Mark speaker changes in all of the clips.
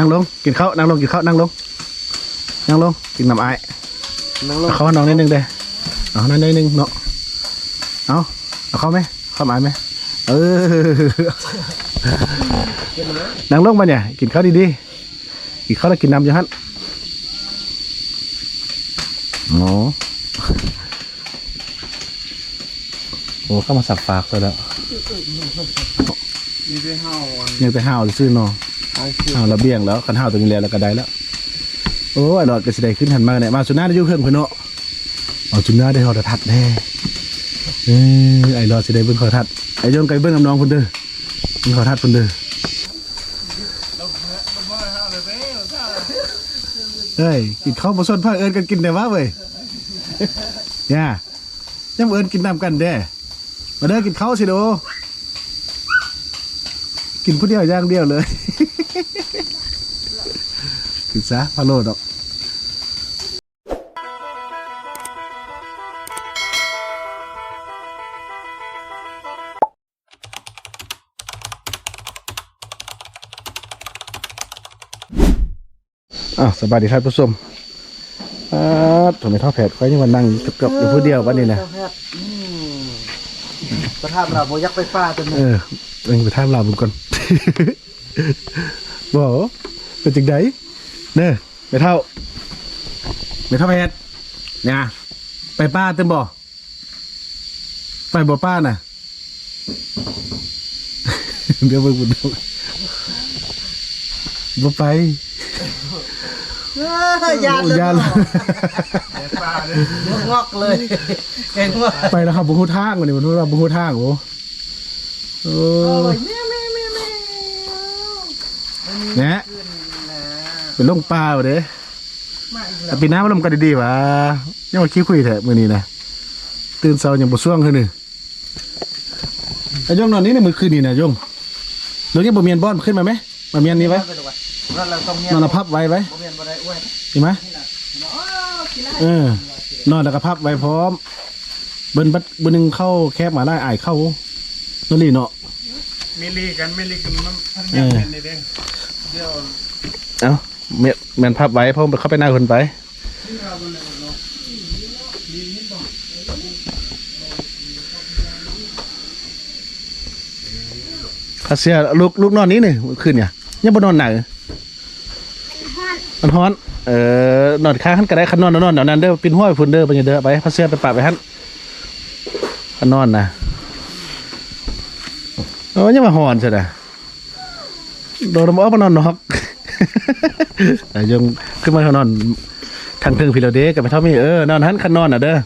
Speaker 1: นั่งลงกินข้าวนั่งลงกินข้าวนั่งลงนั่งลงกินน้ำไอ้าย
Speaker 2: นั่งลง
Speaker 1: เอาเข้าน้องนิดนึงเด้เอานั่นนิดนึงเนาะเอาเอาเข้าไหมเข้าหมายไหมเออนั่งลงมาเนี่ยกินข้าวดีๆกินข้าวแล้วกินน้ำอยู่ฮั่นโอ้โอ้เข้ามาสับฝากเลยแล้ว
Speaker 2: นี่ได้เฮาอัน
Speaker 1: ยังแต่ห้าวซื้อเนาะ
Speaker 2: เอาคือ
Speaker 1: ห้าวระเบียงแล้วคันห้าวตัวนี้แล้วแล้วก็ได้แล้วโอ้ยหลอดก็สิได้ขึ้นหันมาเนี่ยมาสุน่าได้อยุ่งเครื่องเพิ่นเนาะเอาจุน่าได้โทรทัศน์แน่เออไอ้หลอดสิได้เบิ่งโทรทัศน์ไอ้โยงไก่เบิ่งกับน้องเพิ่นเด้อเบิ่งโทรทัศน์เพิ่นเด้อเฮ้ยกินข้าวบ่สนพาเอิ้นกันกินได้ว่าเว้ยย่ายังเอิ้นกินน้ำกันเด้มาเด้อกินข้าวสิโด กินผู้เดียวอย่างเดียวเลย กินซะพะโลดอกอ้าวสบายดีครับผู้ชมอ่าทำไมท่อแผดไว้ยังมานั่งกับๆอยู่ผู้เดียววันนี้นะ
Speaker 2: อืมประธานเราบ่ยักไปฟ้าตัวนึ
Speaker 1: เองอเองไปท่ามลาวบุญก่อน บอกเป็นจังไดเน้อไปเท่าไปเท่าแพทย์เนี่ยไปป้าเต็มบ่ไปบ่ป้าน่ะเดี๋ยวเบิ่งบุญดูบ่ไป
Speaker 2: ยาเลย
Speaker 1: ยาน
Speaker 2: งอกเลยเก่งว่ะ
Speaker 1: ไปแล้วครับบุฮูทางวันนี้มันว่าบุฮูทางโอ้โอ้
Speaker 2: แม่แม่แม่แม่
Speaker 1: เนี่ย
Speaker 2: ขึ้นนะ
Speaker 1: เป็นลงปลาบ่เด้
Speaker 2: มาอีก
Speaker 1: แต่
Speaker 2: แล้ว
Speaker 1: ปีหน้ามาลมกันดีๆวะยังมาคิดคุยเถอะมื้อนี้นะตื่นเช้าอย่างบ่ช่วงคือนี่ไอ้ยงนอนนี้ในมื้อคืนนี่นะยงลงยังบ่เมียนบ่อนขึ้นมาไหมมาเมียนนี้ไว้
Speaker 2: นั่นเราต้องเมีย
Speaker 1: นอนแล้วพับไว้ไว้
Speaker 2: บ่เมียนบ่ได้อ้วย
Speaker 1: เห็นไหมเออนอนแล้วก็พับไว้พร้อมเบิ้นบัดเบิ้นหนึงเข้าแคบมาได้อายเข้านั่นนี่เนาะ
Speaker 3: มิลลีกันมิลลีกันมันพัน
Speaker 1: เอ
Speaker 3: ยัง
Speaker 1: อ
Speaker 3: เป็นเด้ง เดี๋ยว
Speaker 1: เอ้าเมียแม่นพับไว้เพราะเข้าไปหน้าคนไปถ้าเสียลูกลูกนอนนี้นี่คืนเนี่ยยังบ่นอนหนักมันฮ้อน เออนอนค้างขันก็ได้ขันนอนนอนเดี๋ยวนั้นเด้อปินห้อยฝุ่นเด้อไปเด้อไปพาเสียไปปะไปหันขันนอนนะโอ้ยังมาหอนใช่ไหม โดนบ่มานอนนอกแต่ยังขึ้นมาเขานอน ทางเทิงพิโลเดกับไปเท่ามีเออนอนหันขันนอนอะเด้อ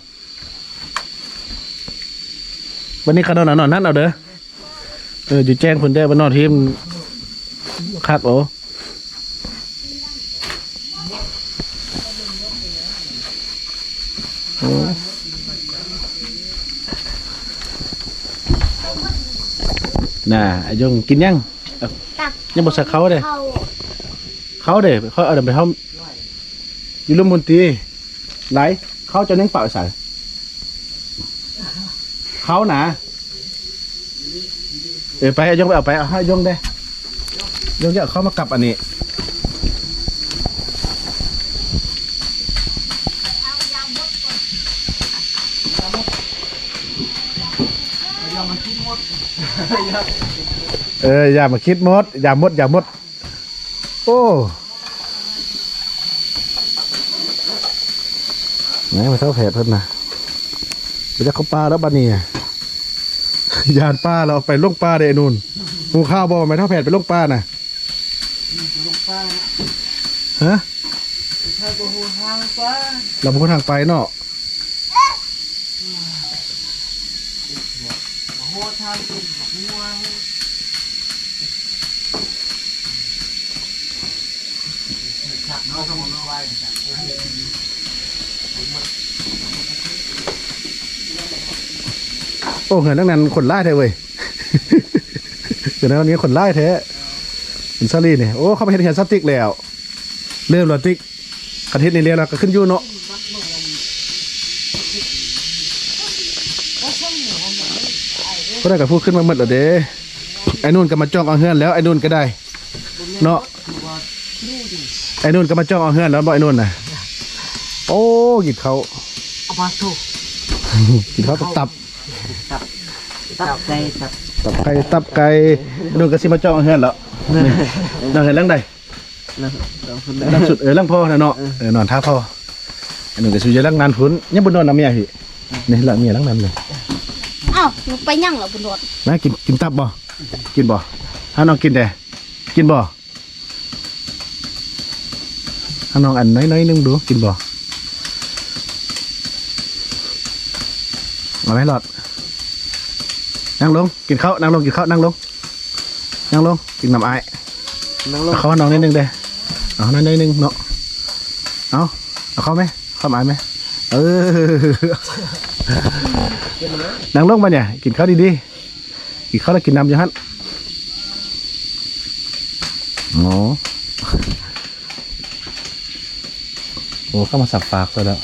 Speaker 1: วันนี้ขันนอนอะนอนหันเอาเด้อเอออยู่แจ้งคนได้บ้านอกทีมคักโอโอ้น่ะไอ้ยงกินยัง ยังบอสักเขาเด้
Speaker 4: เข้า
Speaker 1: เขาเด้เขาเอาเดินไปเขาอยู่ร่วมบนตรีไหลเขาจะนั่งเป่าใส่เขาหนาเออไปเอายงไปเอาไปเอาให้ยงได้ยงจะเอาเข้ามากลับอันนี้ เอออย่ามาคิดมด อย่ามด อย่ามด โอ้ไหนมาเท่าแผลเพิ่นนะไปจะเขาป่าแล้วบัดนี้อะยานป้าเราไปลงป้าเดนูนหูข้าวบอกว่าไม่เท่าแผดไปลงป้าน่ะ
Speaker 2: ลงป้า
Speaker 1: ฮะ
Speaker 2: ถ้าบ่ฮู้ทางป้า
Speaker 1: เราเป็นคนทางไปเนาะ
Speaker 2: บ่ฮู้ทางกินบักม่วง
Speaker 1: อ้เหินตั้งนั้นคนไล่แท้เว้ยเหินตั้งนี้คนไล่แท้เป็นซาลีเนี่ยโอ้เขาไปเห็นเห็นสติ๊กแล้ว เริ่มแล้วติ๊กกระเทศนี่เรียกแล้วก็ขึ้นอยู่เนาะก็ได้กับพูดขึ้นมาหมดแล้วเด้ไอ้นู่นก็มาจ้องเอาเฮือนแล้วไอ้นู่นก็ได้ เนาะ
Speaker 2: คือว่า
Speaker 1: ไอ้นุ่นก็มาจ้องเอาเฮือนแล้วบ่ไอ้นุ่นน่ะ โอ้กินเขาว
Speaker 2: เอามาถูก
Speaker 1: กินเขาวกับตับ
Speaker 2: ตับไก่ตับ
Speaker 1: ตับไก่ตับไก่ไอ้นุ่นก็สิมาจ้องเอาเฮือนแล้วนี่นอนเห็นหลังใด
Speaker 2: นะลองคน
Speaker 1: หลังสุดเออหลังพ่อนะเนาะเออนอนท่าพ่อไอ้นุ่นก็สิอยู่หลังนานพุ่นยังบ่นอนนำเมียพี่นี่หลังเมียหลังนั้นเลย
Speaker 4: อ้าวหนูไปยั่งเหรอบุญรอด
Speaker 1: นะกินกินตับบ่กินบ่ถ้าน้องกินแต่กินบ่ถ้าน้องอันน้อยๆนึงดูกินบ่เอาไหมหลอด นั่งลงกินข้าวนั่งลงกินข้าวนั่งลงนั่งลงกินน้ำไอาย
Speaker 2: นั่งลง
Speaker 1: เอาข้าวให้น้องนิดนึงเด้เอานั่นนิดนึงเนาะเอาเอาเข้าไหมเข้ามาไหมเออนั่งลงมาเนี่ยกินข้าวดีๆกินข้าวแล้วกินน้ำอยู่ฮั่นโอ้โอ้เข้ามาสับฝากซะแล้ว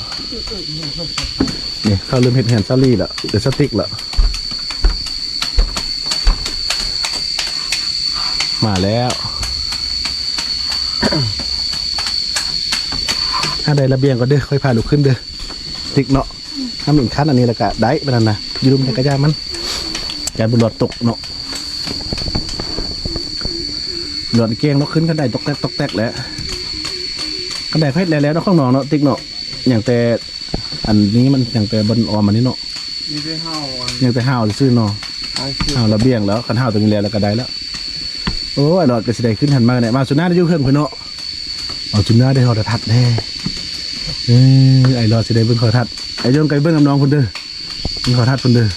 Speaker 1: นี่เข้าลืมเห็ดแฮนด์ซาลี่แล้วเดี๋ยวสติ๊กแล้ว มาแล้วถ้าได้ระเบียงก็เด้อค่อยพาลูกขึ้นเด้อติ๊กเนาะทำหนึ่งขั้นอันนี้แล้วก็ได้ไปนั่นนะอยืมจักรยานมันการบุหลอดตกเนาะหลอดเกียงเนาะขึ้นก็ได้ตกแตกตกแตกแล้วก็ได้เพชรแล้วแล้วเนาะข้างนอกเนาะติ๊กเนาะอย่างแต่อันนี้มันอย่างแต่บนออมอันนี้เนาะ
Speaker 3: มีได้เฮาอัน
Speaker 1: อย่างแต่ห้าวซื่อๆเนาะ
Speaker 2: เอาสิ
Speaker 1: ห้าวระเบียงแล้วคันห้าวตรงนี้แล้วแล้วก็ได้แล้ว โอ้ยหลอดก็สิได้ขึ้นหันมาเนี่ยมาสุดหน้าได้อยุ่งเครื่องเพิ่นเนาะเอาจุดหน้าได้หอดทัดแน่เออไอ้หลอดสิได้เบิ่งขอทัดไอ้โยงไก่เบิ่งกับน้องเพิ่นเด้อเบิ่งขอทัดเพิ่นเด้อ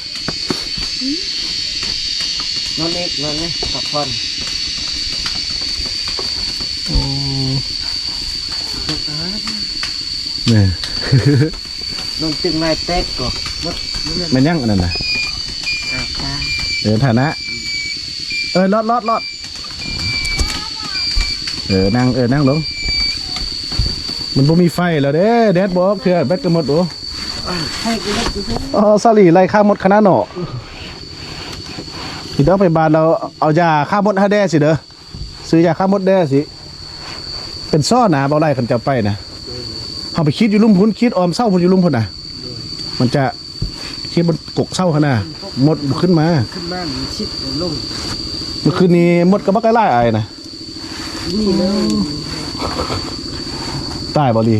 Speaker 2: นอนเอกนอนนี่พักผ่อน
Speaker 1: เนี่ย
Speaker 2: นอนตึงนายเต็กก่อนมด
Speaker 1: มันยังอันนั้นนะ
Speaker 2: อาตา
Speaker 1: เออฐานะ เออลอดลอดลอด เออนั่งเออนั่งลง มันบ่มีไฟแล้วเด้แดดบอกเถื่อแบตก็หมดโอ้
Speaker 2: ให้กูเล็กกู
Speaker 1: อ๋อซาลีไล่ฆ่าหมดคณะเนาะพี่เด้อไปบ้านเราเอายาฆ่าหมดให้แด้สิเด้อซื้อยาฆ่าหมดแด้สิ เป็นซ่อหนาเบาไล่คันจะไปนะเอาไปคิดอยู่ลุ่มพุนคิดออมเศร้าพุนอยู่ลุ่มพุนนะมันจะคิดบนกกเศร้าขนาดหมดขึ้นมา
Speaker 2: ขึ้นบ้านมีชิดลง
Speaker 1: เมื่อคืนนี้หมดกระบักไก่ไล่ไอ้นะ
Speaker 2: นี่เลย
Speaker 1: ตายบอดี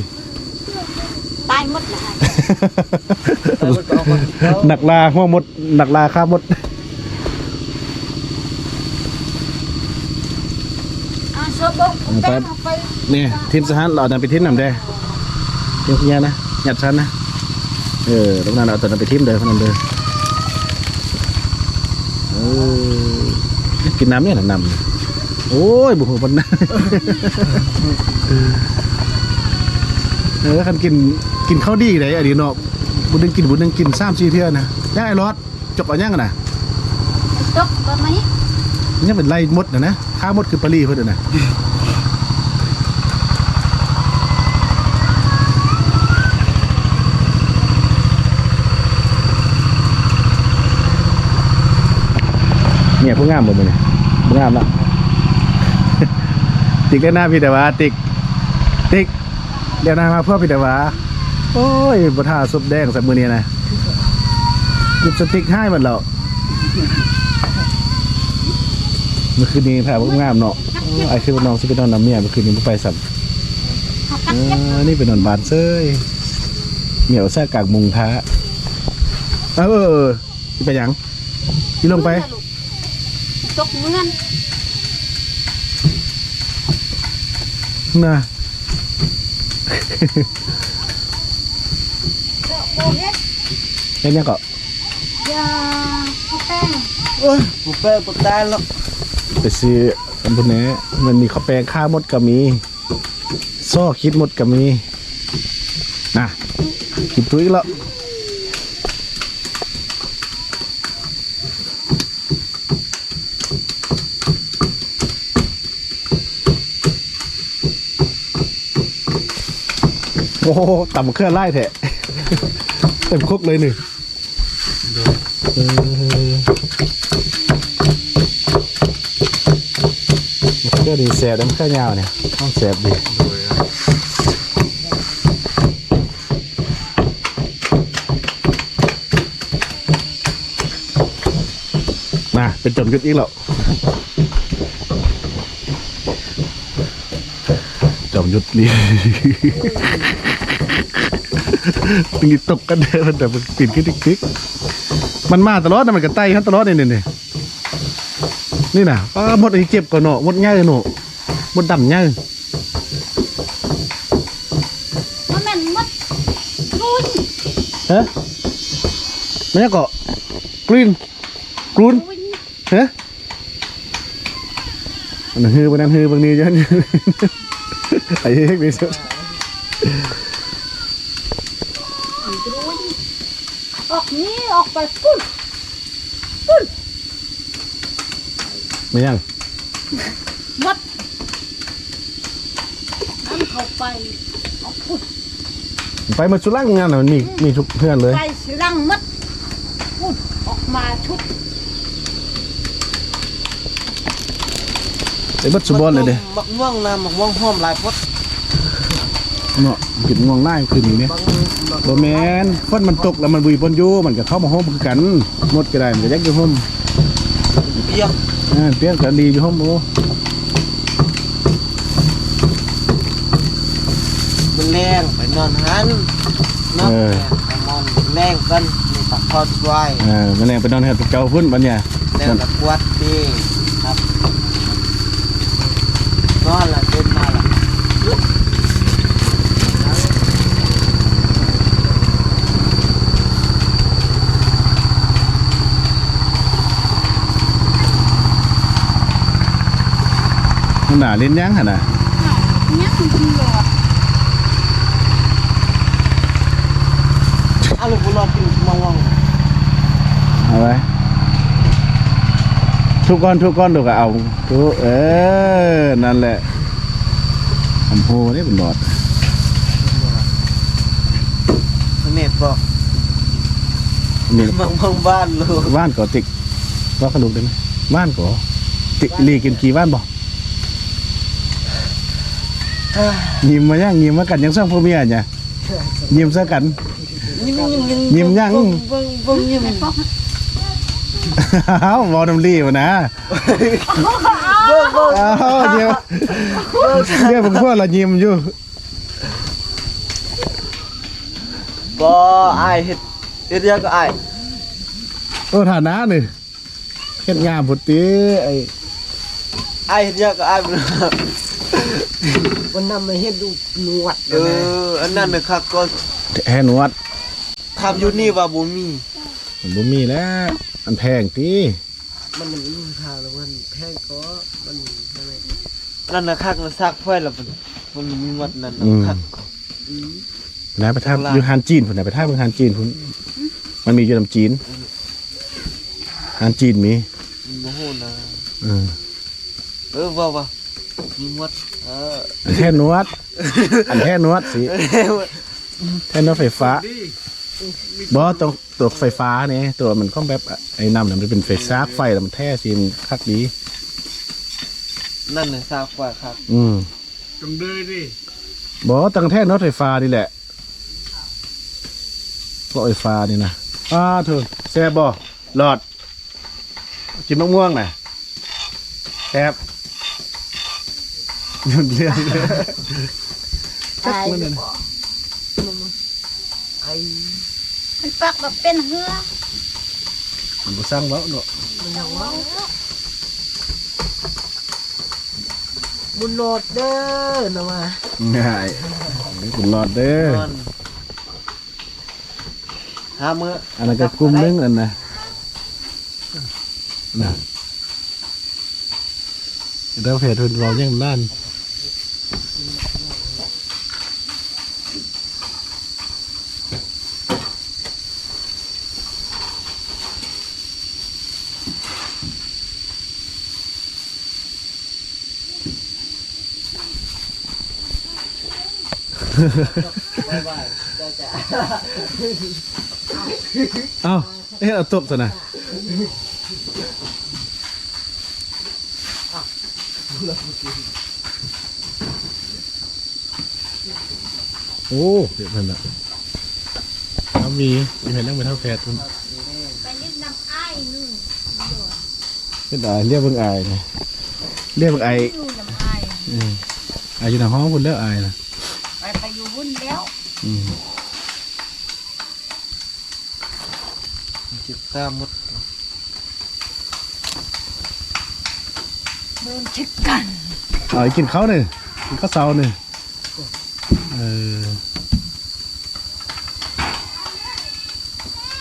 Speaker 4: ตายหมดนะ
Speaker 2: แต่มันก็เอาคนเดียว
Speaker 1: หนักลาหัวหมดหนักลาข้ามหมด
Speaker 4: อ่าเสือบุกแป้งเอาไป
Speaker 1: เนี่ยทีมสหัสเราเอาไปทีมนำได้เดี๋ยวเนี่ยนะหยัดชั้นนะเออตรงนั้นเอาตัวนั้นไปทีมเดินคนนั้นเดินเออกินน้ำเนี่ยนะนำ โอ้ยบุหัวบนนะเออคันกินกินข้าวดีเลยอันนี้เนาะบุญนึงกินบุญนึงกินสามสี่เทื่อนะย่างไอ้รอดจบเอาย่างกันนะ
Speaker 4: ตกประมาณนี้
Speaker 1: นี่เป็นไล่มดนะนะข้ามดคือปลาลีเพื่อนนะเนี่ยผู้งามหมดเลยผู้งามแล้ว ติ๊กได้หน้าพี่แต่ว่าติ๊กติ๊กเดี๋ยวหน้ามาเพื่อพี่แต่ว่าโอ้ยบท่าซุปแดงสับมือนี้นะลิปสติ๊กให้หมดแล้วเมื่อคืนนี้ถ่ายว่างามเนาะไอ้คือว่าน้องสิไปนอนน้ำเมียเมื่อคืนนี้บ่ไปสัม
Speaker 4: เอดเจ็บ
Speaker 1: อนี่ไปนอนบานเซ้ยเหมียวแซ่กากมุงท้าเออไปยังที่ลงไป
Speaker 4: ตกเมือน
Speaker 1: น่ะ
Speaker 4: เสือโบเฮ็ด
Speaker 1: เห็นยังก็
Speaker 4: ยาเขาแป้ง
Speaker 2: โอ้ยกูเป้กูตายแล้ว
Speaker 1: ไปซื้ออันพวกนี้มันมีข้าวแปลงข้าวมดก็มีซ้อคิดมดก็มีน่ะกินตุ้ยแล้ว โอ้โหต่ำเครื่องไล่แทะเต็มคุกเลยหนึ่งเออเครื่องดีแสบแล้วมันก็ยาวเนี่ยต้องแสบดีมาเป็นจมยุดอีกแล้วจมยุดนี่ ตีตกกันเด้อมันแต่มันปิดขึ้นติ๊กๆมันมาตลอดนะมันก็ไต่ขึ้นตลอดนี่นี่นี่นี่นะป้าหมดอันนี้เจ็บก่อนเนาะหมดง่ายเลยเนาะหมดดำง่าย
Speaker 4: มันแม่นมัดรุ่น
Speaker 1: ฮะมันยังเกาะกรีนกรูน
Speaker 4: รุ่น
Speaker 1: ฮะอันนั้นฮือบางนั้นฮือบางนี้ยันไอ้เฮ้ยไม่สุด
Speaker 4: รุ่นอ อกนี้ออกไปปุ้นปุ้น
Speaker 1: ไม่ยัง
Speaker 4: มัดนั่นเข้าไปออกปุ้น
Speaker 1: ไปมาสุรังงานน่ะมันมีมีทุกเพื่อนเลย
Speaker 4: ไปสิรังมัดปุ้นออกมาชุด
Speaker 1: ไอ้บัดสุบอลเลยเด้
Speaker 2: มักม่วงนะมักม่วงหอมหลายพด
Speaker 1: เนาะ กินง่วงหน้าคืนนี้เนี่ย
Speaker 2: บางบาง
Speaker 1: บ่แมนฝนมันตกแล้วมันบุยปนอยู่มันก็เข้ามาห้องคือกันหมดก็ได้มันก็ยักอยู่ห้อง
Speaker 2: เปียก
Speaker 1: อ่าเปรี้ยงกันดีอยู่ห้องโอ้
Speaker 2: มันแรงไปนอนหันเนาะไปนอนแรงกันมีปักทอดไว้
Speaker 1: อ่าแมันแรงไปนอนเฮ็ดพวกเจ้าพุ่นบัดเนี่ย
Speaker 2: แล้วตะกวดดีครับนอนละเดินมาละ
Speaker 1: มั นน่าเล่นยังหั่นน่ะ
Speaker 4: เนี่ยมันเป็นหลอด
Speaker 2: เอาลูกบุญรอกินมะม่วง
Speaker 1: เอาไว้ทุกก้อนทุกก้อนดูก็เอาทุกเออ นั่นแหละอำโพนี่เป็นหลอด
Speaker 2: เน็ตบอก
Speaker 1: นี่
Speaker 2: มะม่วงบ้านลูก
Speaker 1: ว่านก่อติกว่าขลุกได้ไหมว่านก่อติกลีกินกี่ว่านบ่ ยิ้มมายังยิ้มมากันยังสร้างพ่อเมียเนี่ยยิ้มซะกัน
Speaker 2: ยิ้มยิ้มยิ้ม
Speaker 1: ยิ้มยัง
Speaker 2: เบิ่งเบิ่งเบิ่งยิ้ม
Speaker 1: อ้าวบอน้ำลีวะนะ
Speaker 2: เบิ่งเบิ่ง
Speaker 1: อ้าวเดี๋ยวเดี๋ยวผมพวกเรายิ้มอยู่
Speaker 2: บ่อายเฮ็ดเฮ็ดเรียกก็อาย
Speaker 1: โอ้ฐานะนี่เฮ็ดงามพุติไอ้
Speaker 2: อายเฮ็ดเรียกก็อายบ่รู้
Speaker 5: วันนั้นมาเฮ็ดดูหนวด
Speaker 2: เออ อันนั้นน่ะครับก็
Speaker 1: แหนวด
Speaker 2: ทำอยู่นี่ว่าบ่มี
Speaker 1: มันบ่มีแล้ว อันแพงติ
Speaker 5: มันมันมีค่าแล้วมันแพงก็มันใช่ไหม
Speaker 2: นั่นน่ะคักน่ะซักไฟแล้วมันมันมีหมดนั่นน่ะคัก
Speaker 1: นะไปทาอยู่ฮานจีนพุ่นน่ะไปทาเบิ่งฮานจีนพุ่นมันมีอยู่นํจีนฮานจีนมี
Speaker 2: มันบ่ฮู้นะ
Speaker 1: เออ
Speaker 2: เออว่าว่ามีหมดเออ
Speaker 1: อัน แท่นวด อันแท่นวดสิแท่นวดไฟฟ้า
Speaker 3: ดี
Speaker 1: บ่ตัวตัวไฟฟ้านี่ตัวมันก็แบบไอ้น้ำน่ะมันเป็นไฟซากไฟแล้วมันแท้สิมันคักดี
Speaker 2: นั่นน่ะซักไฟครับ
Speaker 1: อืม
Speaker 3: จงดื้อดิ
Speaker 1: บอกว่าตั้งแท่นรถไฟฟ้านี่แหละรถไฟฟ้านี่นะอ้าเธอแซ่บบ่หลอดกินมะม่วงน่ะแซ่บ หยุดเรื่องเลย
Speaker 5: ตายไอ้
Speaker 4: มันปักแบบเป็นเหือ
Speaker 1: มันบ่สร้างเว้าเนาะ
Speaker 5: มันยังว่าบุญโนดเด้อนะมา
Speaker 1: ง่ายนี่คุณหลอดเด้อน
Speaker 2: อนหามื้อ
Speaker 1: อันนั้นก็กลุ่มหนึงอันน่ะน่ะเดี๋ยวเพจเพิ่นรอยังล้าน เอ้าเอ๊ะเอาตบซะนะ โอ้เดี๋ยวมันละน้ำมีมีเห็นแล้วมันเท่าแพทย์มัน
Speaker 4: ไปเล่นน้ำอ้ายนู่น
Speaker 1: เป็นอายเรียกเบิ่งอายนะเรียกเบิ่งอาย
Speaker 4: นู่นน้ำอ้าย
Speaker 1: อืมอายอยู่ในห้องคนแล้วอายนะ
Speaker 4: ไปไปอยู่วุ่นแล้ว
Speaker 1: อืม
Speaker 2: จิตตามหมด
Speaker 4: เดินชิดกัน
Speaker 1: เอาไปกินข้าวหนึ่งกินข้าวเช้าหนึ่งเออ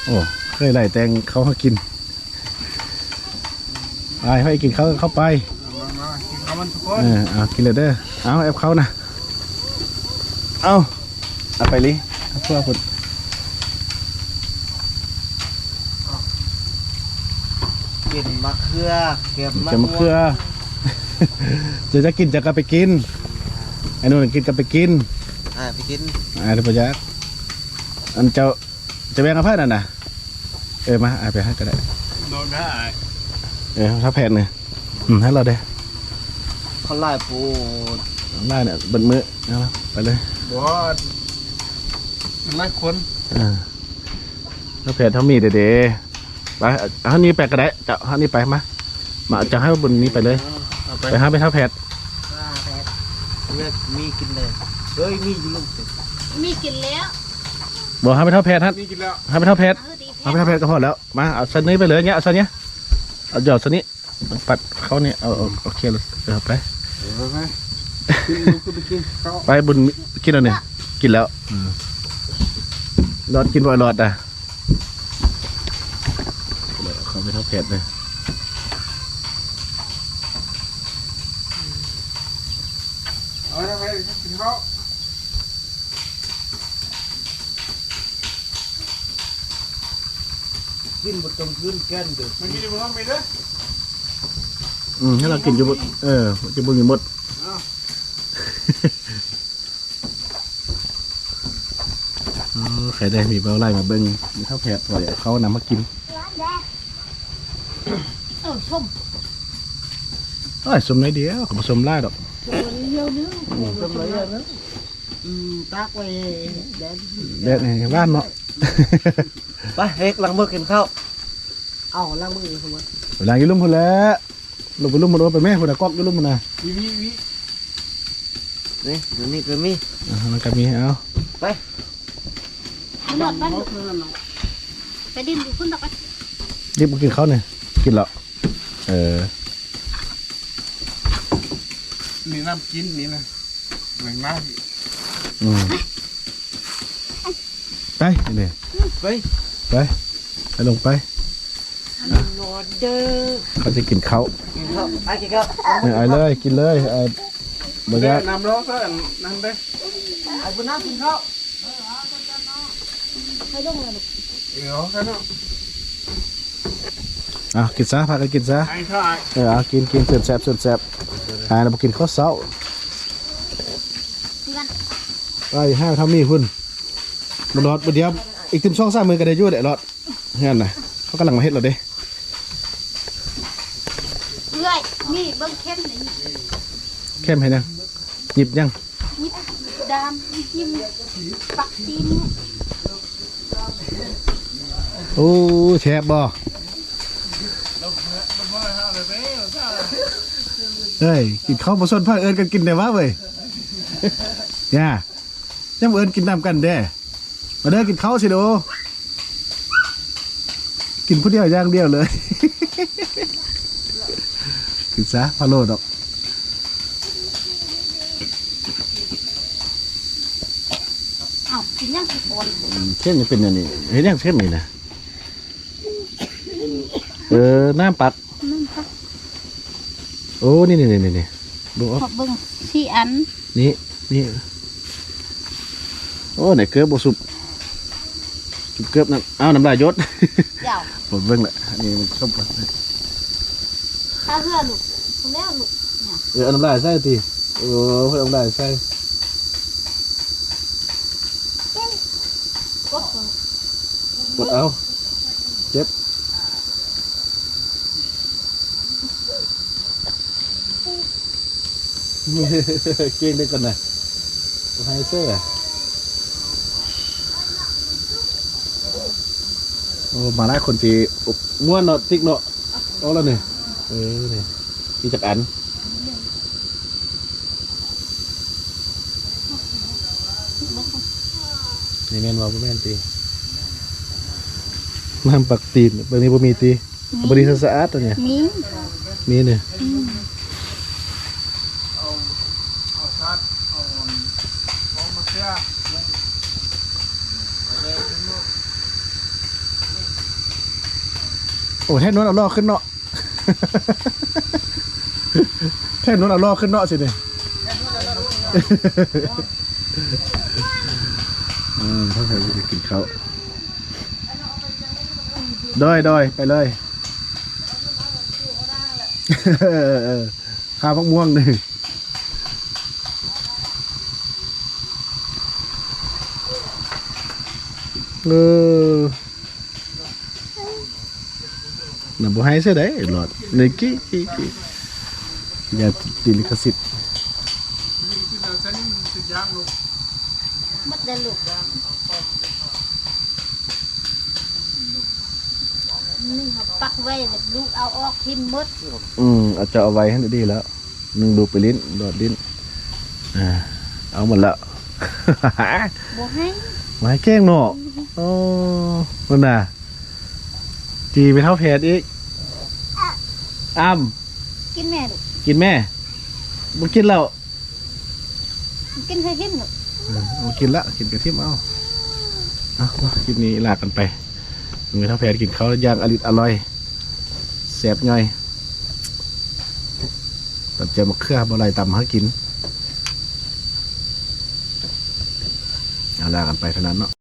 Speaker 1: โอ้เคยไล่แตงเขาให้กินอายให้กินข้าวเข้าไป
Speaker 3: มามากินข้าวมันทุกคน
Speaker 1: เออเอากินเลยเด้อเอาแอบเขานะเอาเอาไปลิเอาเพื่อผล
Speaker 2: กินมะเขือเก็บมะ
Speaker 1: จะมะเขือจะจะกินจะก็ไปกินไอ้นู่นกินก็ไปกิน
Speaker 2: อ่าไปกิน
Speaker 1: อ่าเดี๋ยวปะยักอันเจ้าจะแบ่งกับเพื่อนน่ะนะเออมาเอาไปให้ก็ได้
Speaker 3: โดนได้
Speaker 1: เออถ้าแผ่นเนี่ยอืมให้เราได้
Speaker 2: เขาไล่ปูด
Speaker 1: ได้เนี่ยเบนมือเอาละไปเลย
Speaker 3: บอสมันไม่คน
Speaker 1: อ่าถ้าแผ่นเท่ามีเด้ๆไปเอาเอานี้ไปก็ได้จะเอานี้ไปมามาจะให้บนนี้ไปเลย
Speaker 3: เอาไป
Speaker 1: ไปหาไปเท่าแผ่น
Speaker 2: เลือกมีกินเลย เฮ้ยมีอยู่ลูกเต็ม
Speaker 4: มีกินแล้ว
Speaker 1: บอกให้ไปเท่าแผ่นท่าน
Speaker 3: นี่กินแล้ว
Speaker 1: ให้ไปเท่าแผ่น
Speaker 4: เออดี
Speaker 1: เอาไปเท่าแผ่นก็พอแล้วมาเอาสันนี้ไปเลยเงี้ยเอาสันเนี้ยเอาหยอดสันนี้ปัดเขาเนี่ยเอาเอาโอเคเลยเออไป
Speaker 3: เดี๋ยวไปกินลูกก็ไปกินข้าว
Speaker 1: ไปบนกินแล้วเนี่ยกินแล้วรอดกินบ่อยรอดอะเลยเอาเขาไปเท่าแผ่นเลย
Speaker 3: เอาไปไปกินข้าว
Speaker 2: กินบนตรงพื้นแก้นเด้อ
Speaker 3: มันกินอยู่บนห้องมีเด้อ
Speaker 1: อืมให้เรากินอยู่บนเออจะบุญอยู่หมด
Speaker 3: อ้าว
Speaker 1: อ๋อใครได้มีเบาไล่มาเบิ้งมีเท่าแผดพอเดี๋ยวเขานำมากิน
Speaker 4: เออชม
Speaker 1: เอ้ยสมน้อยเดียวก็ผสมไล่ดอก
Speaker 4: เดียวนึง
Speaker 5: ทำไรอะนะอืมตากไว้แดน
Speaker 1: แดดในบ้านเนาะ
Speaker 2: ไปเอกหลังมือกินข้าว
Speaker 5: เอาล้างมือสมมติ
Speaker 1: เวลาอยู่ลุ่มคนแล้วลงไปลุ่มมันโดนไปแม่คนละก๊อกอยู่ลุ่มมันนะ
Speaker 3: วิวิวิ
Speaker 2: นี่เดี๋ยวนี้ก็มี
Speaker 1: อ่ามันก็มีเอา
Speaker 4: หนอดบ้านไปดินอยู่ขึ้นดอกไป
Speaker 1: รีบมากินข้าวเนี่ยกินแล้วเออ
Speaker 3: นี่น้ำกินนี่นะแหล่งมาก
Speaker 1: อืมไปนี่
Speaker 2: ไป
Speaker 1: ไปไปลงไป
Speaker 2: นอนเด้อ
Speaker 1: เขาจะกินข้าว
Speaker 2: กินข้าวไปกินข้าว
Speaker 1: เออเอาเลยกินเลยเออบ่
Speaker 3: เด้
Speaker 1: ยา
Speaker 3: อกน้ำร้อนซะนั่งเด้อ
Speaker 2: ไอ้บนน้ำกินข้าว
Speaker 4: ไปลงเลยลูก
Speaker 3: เดี๋ยวกันเนาะ
Speaker 1: อะกินซะพากันกินซะ
Speaker 3: ไอ้ข้าว
Speaker 1: เออเอากินกินเสร็จแซ่บเสร็จแซ่บอ่าเราไปกินข้าวเช้า
Speaker 4: กัน
Speaker 1: ไปห้าเท่ามีพุ่นบนรถบนเดียว อีกติมช่องสามมือกันได้อยุ่เด้รถเฮือนน่ะเขากำลังมาเฮ็ดเราเด้
Speaker 4: เรื่อยมีเบิ้งเข้มเลย
Speaker 1: เข้มให้ยังหยิบยัง
Speaker 4: ยิบดามยิ้มปักตีน
Speaker 1: โอ้แชบบ่เฮ้ยกินข้าวผสมผ้าเอิญกันกินได้วะเว้ยย่ายังเอิญกินน้ำกันเด้ มาเด้อกินข้าวสิโดกินผู้เดียวอย่างเดียวเลย กินซะพะโลดอก
Speaker 4: อ้าวกินยังสิคน
Speaker 1: อืมเข้มยังเป็นอย่างนี้เห็นยังเข้มนี่นะเออน้ำปัก
Speaker 4: นั่นค่ะ
Speaker 1: โอ้นี่นี่นี่นี่นี่ดูเอา
Speaker 4: ขอเบิ้งสี่อัน
Speaker 1: นี่นี่โอ้ไหนเกลือบสุบสุบ เกลือบนั่นอ้าวน้ำลายยศ
Speaker 4: เดี๋ยว
Speaker 1: หมดเบิ่งแหละอันนี่มันชอบก่อน
Speaker 4: ถ้าเพื่อลูกคุณแม่ลูก
Speaker 1: เออเอาน้ำลายใส่ทีโอ้เพื่อนน้ำลายใส่
Speaker 4: กด
Speaker 1: กดเอาเจ็บเก่งได้ก่อนนะไฮเซอร์อะ โอ้มาได้คนจีม้วนเนาะติ๊กเนาะเอาแล้วนี่เออนี่พี่จักอันนี่แม่นว่าบ่แม่นตีน้ำปักตีนเบางนี้บ่มีตีบริสุทธิ์สะอาดตัวเนี่ย
Speaker 4: มี
Speaker 1: มีเนี่ย
Speaker 3: เอาเอาชาร์จเอาเอามาเสียลงเอาเลยเป็นลูก
Speaker 1: โอ้แท่นนู้นเอาล่อขึ้นเนาะ แท่นนู้นเอาล่อขึ้นเนาะสิเนี่ยอืมถ้าใครจะกินเขาวดอยดอยไปเลยข้าวพักม่วงหนึ่งเออ น่ะบ่ให้เสียได้หลอดเลยกี้กี้กี้อย่าติดลิขสิทธิ์
Speaker 3: นี่ที่เราใช้นี่มันติดยางลูก
Speaker 4: มัดได้ลูกนี่เขาปักไว้แล้วลูกเอาออกทิมหมด
Speaker 1: อืมอาจจะเอาไว้ให้ดีแล้วหนึ่งดูไปลิ้นดอดลิ้นอ่าเอาหมดแล้ว
Speaker 4: บ่ให้
Speaker 1: มาให้แกล้งเนาะโอ้มันน่ะจีไปเท่าเพจอีก อ้ำ
Speaker 4: กินแม่ลูก
Speaker 1: กินแม่บ่กินแล้ว
Speaker 4: กินให้กินลูก
Speaker 1: เออเอากินละกินกระเทียมเอาเอามาคลิปนี้ลากันไปมือเท่าแพทกินเขาวอย่างอริดอร่อยแซ่บย่อยตัดเจียวมะเขือบะไรตำให้กินเอาลากันไปเท่านั้นเนาะ